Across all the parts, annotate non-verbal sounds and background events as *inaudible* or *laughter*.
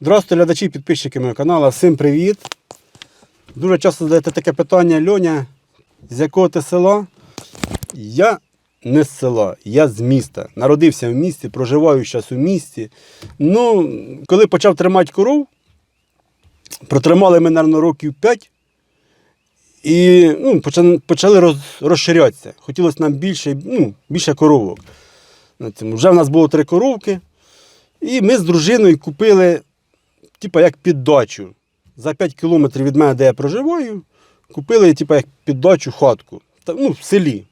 Здравствуйте, глядачі підписчики мого каналу. Всім привіт. Дуже часто задаєте таке питання, Льоня, з якого ти села? Я не з села, я з міста. Народився в місті, проживаю зараз у місті. Ну, коли почав тримати коров, протримали ми, мабуть, років 5. І ну, почали, почали роз, розширятися. Хотілося нам більше, ну, більше коровок. Вже в нас було три коровки. І ми з дружиною купили, типа, як піддачу. За 5 кілометрів від мене, де я проживаю, купили, типа, як піддачу хатку. Ну, в селі.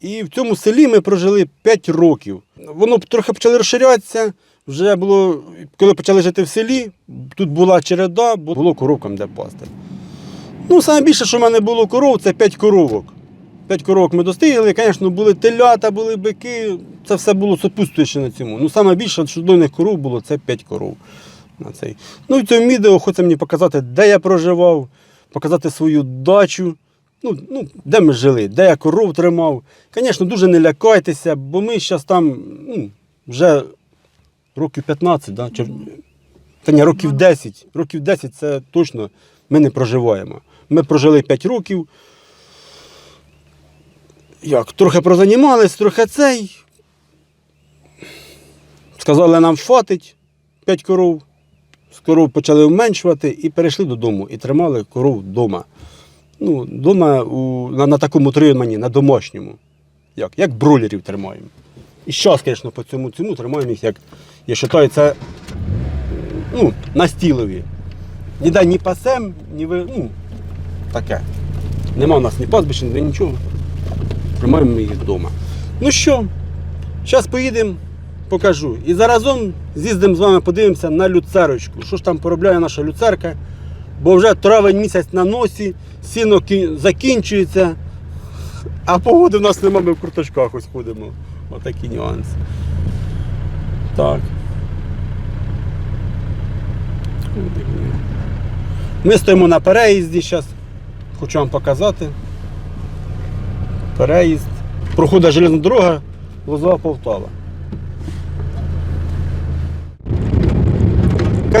І в цьому селі ми прожили 5 років. Воно трохи почало розширятися. Вже було, коли почали жити в селі, тут була череда, було коровкам де пасти. Ну, саме більше, що в мене було коров, це 5 коровок. 5 коровок ми достигли, звісно, були телята, були бики, це все було супутствуюче на цьому. Ну, саме більше, що дойних коров було, це 5 коров. На цей. Ну, і цьому відео хочеться мені показати, де я проживав, показати свою дачу, ну, ну, де ми жили, де я коров тримав. Звісно, дуже не лякайтеся, бо ми зараз там ну, вже років 15, да? Чи... та ні, років 10. Років 10 це точно ми не проживаємо. Ми прожили 5 років. Як, трохи прозанімались, трохи цей. Сказали, нам хватить 5 коров. Коров почали вменшувати і перейшли додому. І тримали коров вдома. Ну, вдома у, на, на такому триманні, на домашньому. Як, як бройлерів тримаємо. І зараз, звісно, по цьому цьому тримаємо їх, як я вважаю, це ну, на стілові. Ніде ні пасем, ні ви. Ну, таке. Нема у нас ні пастбища, ні нічого. Тримаємо їх вдома. Ну що, зараз поїдемо, покажу. І заразом з'їздимо з вами, подивимося на люцерочку. Що ж там поробляє наша люцерка? Бо вже травень місяць на носі, сіно закінчується, а погоди в нас немає, ми в курточках ось ходимо. Отакі нюанси. Так. Ми стоїмо на переїзді зараз. Хочу вам показати. Переїзд. Проходить железна дорога, Лозова Полтава.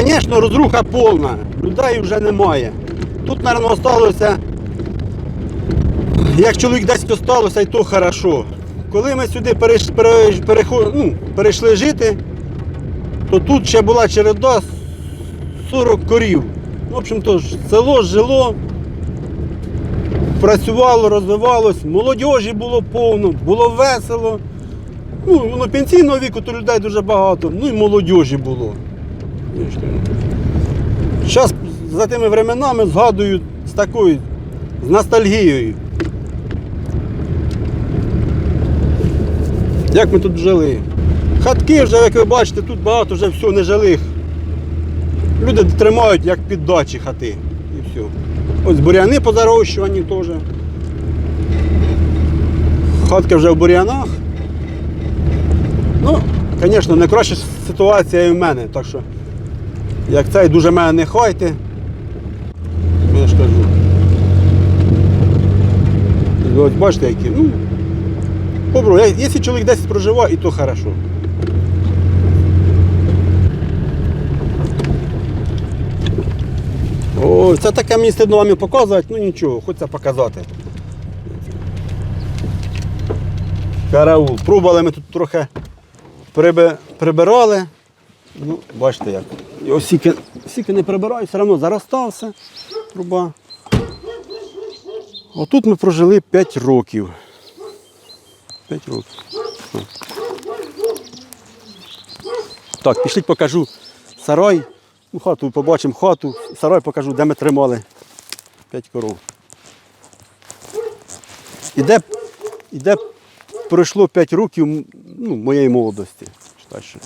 Звісно, розруха повна, людей вже немає. Тут, мабуть, залишилося, як чоловік десь осталося, і то хорошо. Коли ми сюди перейш, пере, переход, ну, перейшли жити, то тут ще була череда 40 корів. В общем-то, село жило, працювало, розвивалось, молодіжі було повно, було весело. Ну, пенсійного віку, то людей дуже багато, ну і молодіжі було. Зараз за тими временами згадую з такою, з ностальгією. Як ми тут жили? Хатки вже, як ви бачите, тут багато вже всього нежилих. Люди тримають як під дачі хати. І все. Ось буряни по зарощуванні теж. Хатка вже в бур'янах. Ну, звісно, не краща ситуація і в мене. Так що, як цей дуже мене не хайте. Я ж кажу. Ось бачите, які. Ну, попробуй. Якщо чоловік 10 проживає, і то хорошо. О, це таке мені стидно вам і показувати, ну нічого, хочеться показати. Караул. Пробували ми тут трохи приби- прибирали. Ну, бачите як. І ось сіки, сіки не прибирають, все одно заростався труба. Отут ми прожили 5 років. 5 років. Так, пішліть покажу сарай. Ну, хату побачимо хату, сарай покажу, де ми тримали 5 коров. І де, і де пройшло 5 років ну, моєї молодості. Читай, що.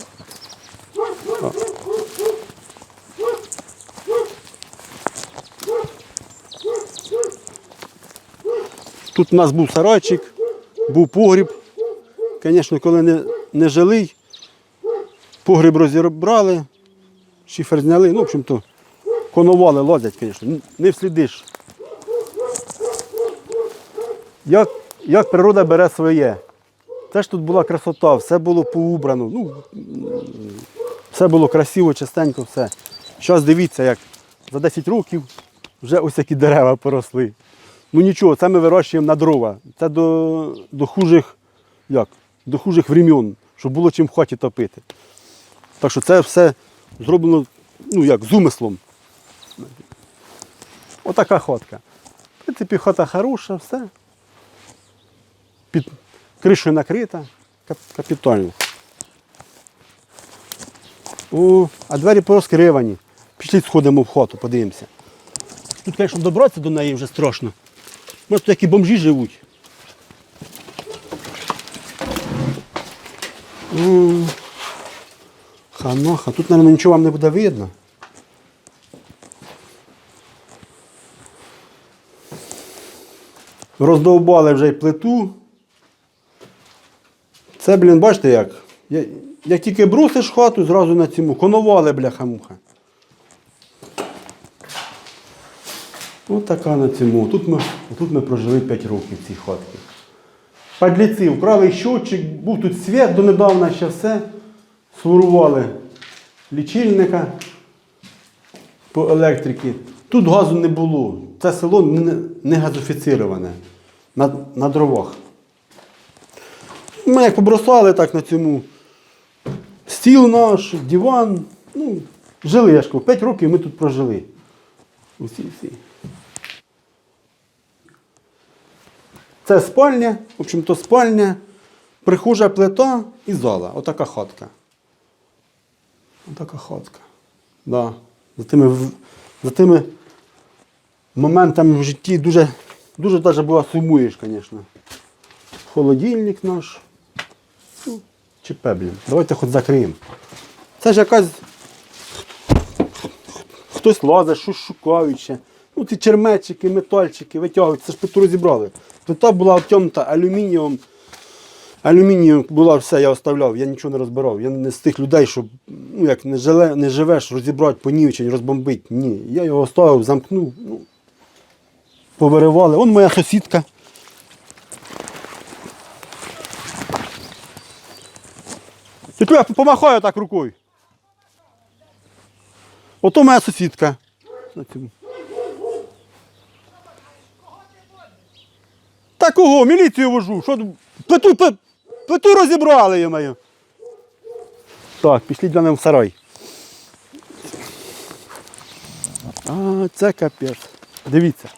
Тут у нас був сарайчик, був погріб. Звісно, коли не, не жилий, погріб розібрали, шифер зняли, ну, в общем-то, коновали лазять, звісно, не вслідиш. Як, як природа бере своє. Теж тут була красота, все було поубрано. Ну, все було красиво, чистенько, все. Зараз дивіться, як за 10 років вже ось які дерева поросли. Ну нічого, це ми вирощуємо на дрова. Це до, до хужих, як? До хужих времен, щоб було чим в топити. Так що це все зроблено ну, як, з умислом. Отака хатка. В принципі, хата хороша, все. Під кришою накрита. Кап- Капітально. О, а двері порозкривані. Пішли сходимо в хату, подивимося. Тут, звісно, добратися до неї вже страшно. У тут які бомжі живуть. Ханоха, тут, мабуть, нічого вам не буде видно. Роздовбали вже й плиту. Це, блін, бачите як? Як тільки бросиш хату, зразу на цьому коновали, бляха-муха. Ось така на цьому. Тут ми, тут ми прожили 5 років в цій хатці. Падліці, вкрали щотчик, був тут світ донедавна ще все. Свурували лічильника по електриці. Тут газу не було. Це село не, не на, на дровах. Ми як побросали так на цьому стіл наш, диван. Ну, жили, я ж кажу, 5 років ми тут прожили. Усі всі. Це спальня, в общем-то спальня, прихожа плита і зала. Отака хатка. Отака хатка. Да. За тими, за тими моментами в житті дуже, дуже даже була сумуєш, звісно. Холодильник наш. Ну, ЧП, блін. Давайте хоч закриємо. Це ж якась. Хтось лазить, щось шукаючи. Ну, ці чермечики, метальчики витягують, це ж плиту розібрали. Плита була обтягнута алюмінієм. Алюмінієм була все, я оставляв, я нічого не розбирав. Я не з тих людей, що ну, як не, жиле, не живеш, розібрати, понівчень, розбомбити. Ні. Я його оставив, замкнув, ну, повиривали. Он моя сусідка. Тільки я помахаю так рукою. Ото моя сусідка. Та кого? Міліцію вожу. Що плиту, плиту, розібрали, я маю. Так, пішли для мене в сарай. А, це капець. Дивіться.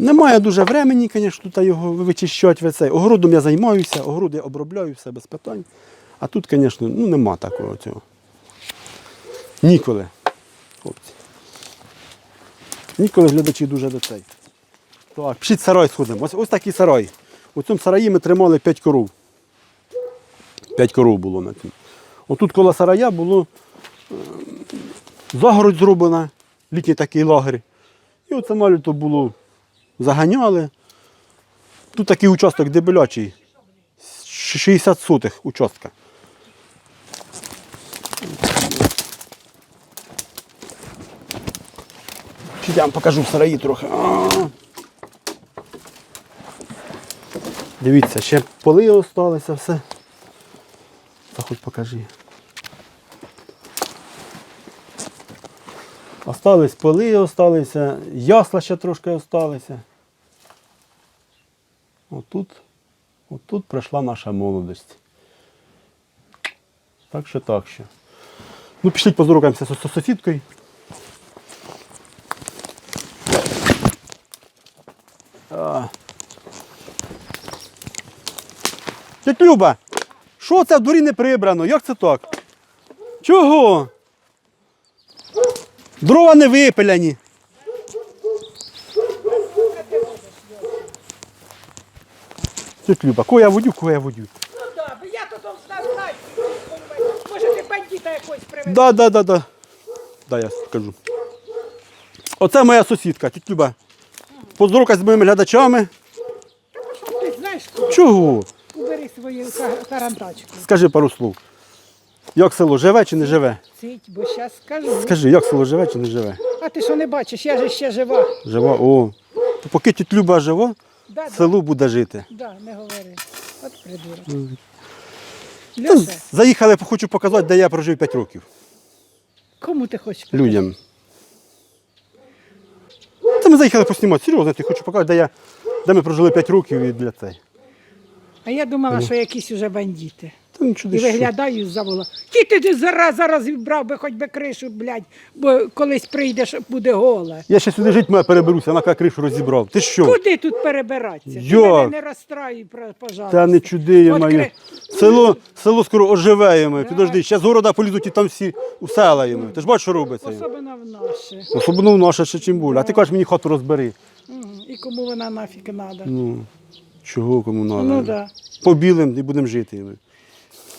Немає дуже времени, звісно, тут його вичищати. ви. Огородом я займаюся, огород я обробляю, все без питань. А тут, звісно, ну, нема такого цього. Ніколи. Хлопці. Ніколи глядачі дуже до цей. Так, пішіть в сарай сходимо. Ось, ось такий сарай. У цьому сараї ми тримали 5 коров. 5 коров було на цьому. Отут коло сарая було е, загородь зроблена, літній такий лагерь. І оце на літо було заганяли. Тут такий участок дебелячий. 60 сотих участка. Я вам покажу в сараї трохи. Дивіться, ще поли залишилися, все. Та хоч покажи. Остались поли, осталися, ясла ще трошки осталися. Отут, отут пройшла наша молодість. Так що так що. Ну, пішліть поздоровкаємося з сусідкою. Тетя Люба, що це в дворі не прибрано? Як це так? Чого? Дрова не випиляні. Тетя Люба, кого я водю, кого я водю. Ну да, бо я тут знати. понімаєш. Може ти бандита якось привезти. Да, да, да, да. Да, я скажу. Оце моя сусідка, тетя Люба. Поздоровкай з моїми глядачами. Ти знаєш, куди? Чого? убери свою ка-. Скажи пару слов. Як село живе чи не живе? Цить, бо зараз скажу. Скажи, як село живе чи не живе? А ти що не бачиш, я же ще жива. Жива. О. То поки тіть Люба жива, Да, да, село буде жити. да, не говори. От придурок. Та Льоша, Заїхали, хочу показати, де я прожив 5 років кому ти хочеш? людям. Це ми заїхали поснімати. Серйозно, я хочу показати, де, я, де ми прожили 5 років і для цей. А я думала, що якісь уже бандити. Та нічого І що. виглядаю завола. Ті ти, ти зараз зараз брав би хоч би кришу, блядь, бо колись прийдеш, буде голе. Я ще сюди жити моя переберуся, вона кришу розібрав. Ти що? Куди тут перебиратися? Ти Як? мене не розстраюй, про- пожалуйста. Та не чуди, От моє. кри- Село, село скоро оживеємо. Підожди, ще з города полізуть і там всі у села йому. Ти ж бачиш, що робиться. їм? Особливо в наше. Особливо наша ще чим буде. А ти кажеш, мені хату розбери. Мгм. І кому вона нафіг треба. Ну, чого кому надо? Ну да. Побілим і будемо жити. ми.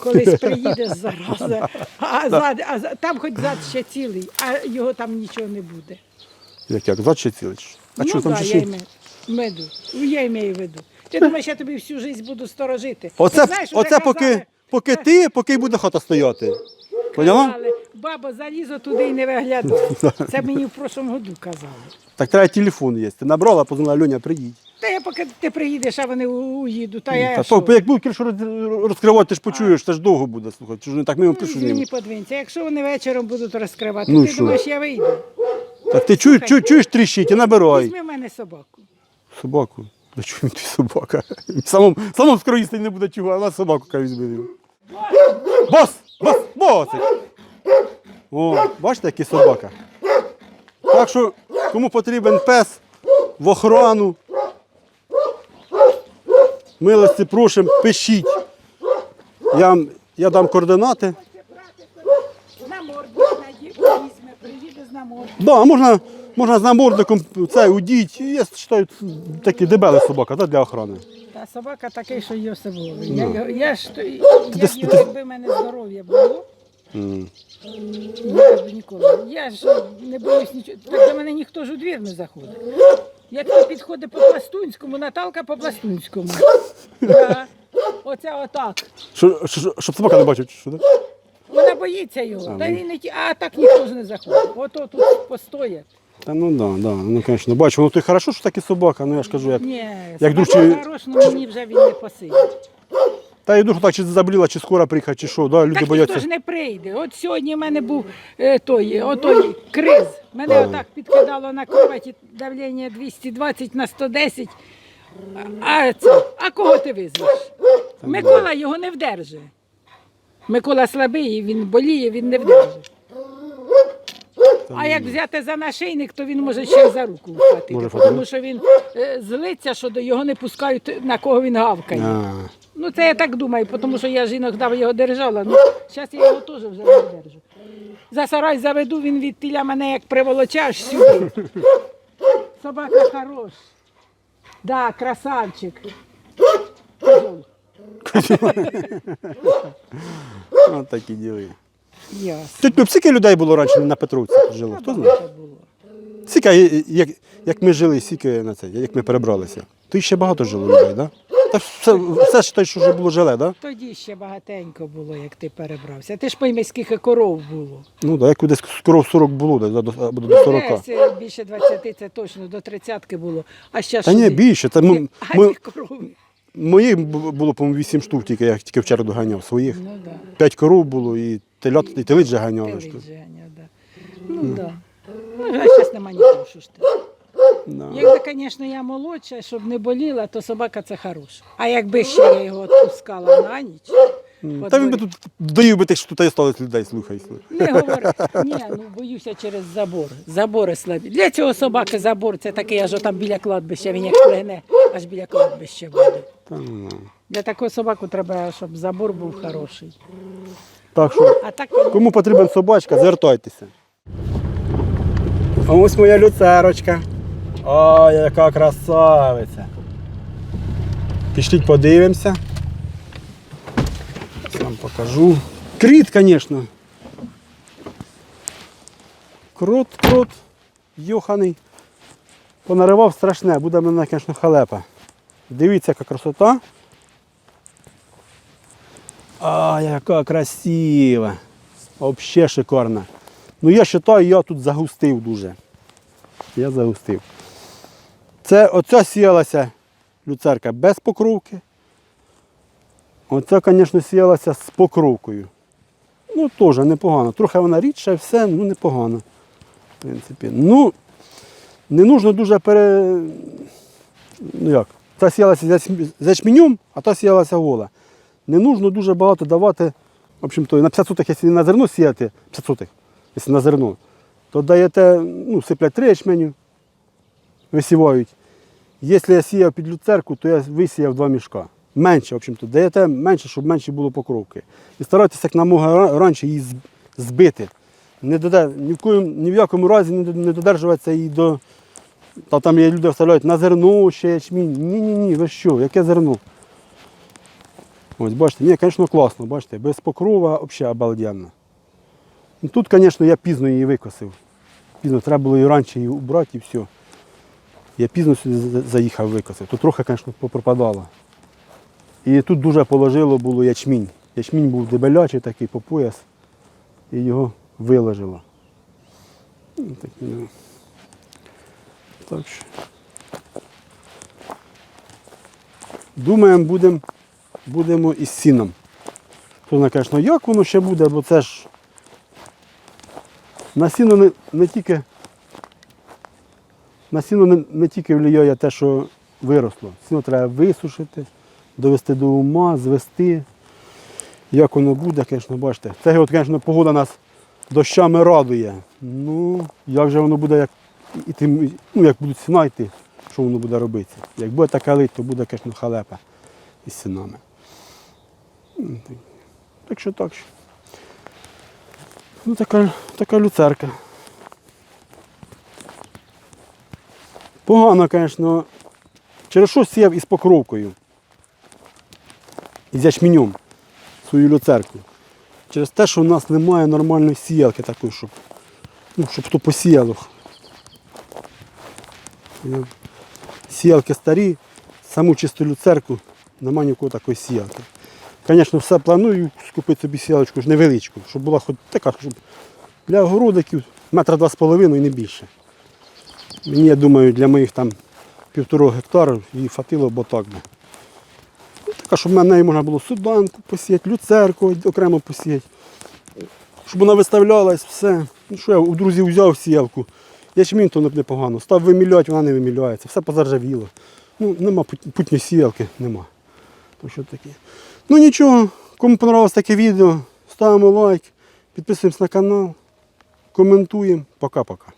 Колись приїдеш зараза, а, зад, а за- там хоч зад ще цілий, а його там нічого не буде. Як як, зад ще цілий? А ну що там да, ще? я ще? імею меду. Я маю в виду. Ти думаєш, я тобі всю життя буду сторожити. Оце, Ти знаєш, оце поки, казали, поки ти, поки й буде хата стояти. Поняла? казали, баба залізо туди і не виглядає. *laughs* Це мені в прошлому году казали. Так треба телефон є. Ти набрала, позвонила, Льоня, приїдь. Та я поки ти приїдеш, а вони уїдуть, та я Та, що? як будуть роз- розкривати, ти ж почуєш, це ж довго буде слухати. Чи ж не так ми вам Ну, пишуть. Мені подвинься. Якщо вони вечором будуть розкривати, Ну, ти що? думаєш, я вийду. Так ти чуєш, чуєш, чуєш тріщить і набирай. Візьми в мене собаку. Собаку. Да чого ти собака? Самому, самому скоро їсти не буде чого, а на собаку хай візьме. Бос! Бос! Босик! О, бачите, який собака? Так що, кому потрібен пес в охорону, милості просим, пишіть. Я, вам- я дам координати. Намордник візьме, приїде з намордником. Да, можна, можна з намордником це удіть. Є, вважаю, такі дебели собака да, для охорони. Та собака такий, що його собою. Я, його- я ж то- я його, якби в мене здоров'я було, М. я б ніколи. Я ж не боюсь нічого. Так до мене ніхто ж у двір не заходить. Як хто підходить по пластунському, Наталка по пластунському. Да. Оце отак. Що, що, щоб собака не бачить, що, так? Вона боїться його. А, Та ну. він не ті, а так ніхто ж не заходить. Ото тут постоять. Та ну да, да, ну звісно, бачу, ну то й хорошо, що так і собака, ну я ж кажу, як. Ні, Як собака дужче- хорош, ну мені вже він не посидить. Та я дуже так чи заболіла, чи скоро приїхати, чи що, да, люди Так бояться. ніхто ж не прийде. От сьогодні в мене був е, той, отой криз. Мене Ага. отак підкидало на кроваті давлення 220 на 110. А, а це, а кого ти визвеш? Микола його не вдержить. Микола слабий, він боліє, він не вдержить. А як взяти за нашийник, то він може ще й за руку вхватити, Може, тому що він е, злиться, що до його не пускають, на кого він гавкає. А, Ну це я так думаю, тому що я жінок дав його держала. Ну, зараз я його теж вже не держу. За сарай заведу, він від тіля мене як приволочаш сюди. Собака хорош. Да, красавчик. Козьол. *laughs* от такі діли. Ясно. Тут ну, скільки людей було раніше на Петровці жило, хто знає? Це було. Скільки, як, як ми жили, скільки на це, як ми перебралися? То ще багато жило людей, так? Да? Та все, все ж те, що вже було жиле, так? Тоді ще багатенько було, як ти перебрався. Ти ж пойми, скільки коров було. Ну так, як десь скоро 40 було, десь, да, до, або до 40. Десь е, більше 20, це точно, до 30 було. А ще Та ні, більше. Та ми, А ми, коров. моїх бу- було, по-моєму, 8 штук, тільки я тільки вчора доганяв своїх. Ну так. 5 коров було і телят, і телить же ганяли. Ж тут. Женя, да. Ну так. Да. Ну, а зараз нема нікого, що ж ти. Да. Якби, звісно, я молодша, щоб не боліла, то собака це хороша. А якби ще я його відпускала на ніч, по Та він би тут доїв би тих, що тут осталось людей, слухай. слухай. не говори. Ні, ну боюся через забор. Забори слабі. Для цього собаки забор це такий, аж там біля кладбища, він як плегне, аж біля кладбища буде. Та, ну. Для такого собаку треба, щоб забор був хороший. Так що, А так кому потрібен собачка, звертайтеся. А ось моя люцерочка. Ой, яка красавиця. Пішліть подивимося. Сам покажу. Кріт, звісно. Крут, крут, йоханий. Понаривав страшне, буде мене, звісно, халепа. Дивіться, яка красота. А, яка красива. Взагалі шикарна. Ну я вважаю, я тут загустив дуже. Я загустив. Це оця сіялася люцерка без покровки. Оце, звісно, сіялася з покровкою. Ну, теж непогано. Трохи вона рідша, все, ну непогано. В принципі. Ну, не нужно дуже пере. Ну як? Та сіялася з яч- а та сіялася гола. Не нужно дуже багато давати. В общем-то, на 50 сотих, якщо на зерно сіяти, 50 сотих, якщо на зерно, то даєте, ну, сиплять три ячменю, висівають. Якщо я сіяв під люцерку, то я висіяв два мішка. Менше, в общем-то, даєте менше, щоб менше було покровки. І старайтеся як намога раніше її збити. Не доде, ні, в коїм, ні в якому разі не, додержуватися її до. Та там є люди вставляють на зерно ще ячмінь. Ні-ні ні, ви що, яке зерно? Ось бачите, ні, звісно, класно, бачите, без покрова взагалі обалденно. Ну, Тут, звісно, я пізно її викосив. Пізно треба було і раніше її убрати і все. Я пізно сюди заїхав викосив. Тут трохи, звісно, попропадало. І тут дуже положило було ячмінь. Ячмінь був дебелячий такий по пояс. І його виложило. Ну, так, ну. Так що. Думаємо, будемо будемо із сіном. Хто знає, звісно, як воно ще буде, бо це ж на сіно не, не тільки на сіно не, не тільки впливає те, що виросло. Сіно треба висушити, довести до ума, звести. Як воно буде, звісно, бачите. Це, звісно, погода нас дощами радує. Ну, як же воно буде, як, іти, ну, як будуть сіна йти, що воно буде робити. Як буде така лить, то буде, звісно, халепа із сінами. Так- що так. Ну, така, така люцерка. Погано, звісно. Через що сіяв із покровкою. Із ячменем свою люцерку. Через те, що в нас немає нормальної сіялки такої, щоб, ну, щоб то посіяло. Ну, Сіялки старі, саму чисту люцерку, немає ні у кого такої сіялки. Звісно, все планую скупити собі сіялочку ж невеличку, щоб була хоч така, щоб для огородиків метра два з половиною і не більше. Мені, я думаю, для моїх там півтора гектара її хватило, бо так би. Ну, така, щоб на неї можна було суданку посіяти, люцерку окремо посіяти. Щоб вона виставлялась, все. Ну що я у друзів взяв сіялку. Ячмінь то непогано. Став виміляти, вона не виміляється. Все позаржавіло. Ну, нема пут- путньої сіялки, нема. То що таке. Ну нічого, кому понравилось таке відео, ставимо лайк, підписуємось на канал, коментуємо. Пока-пока.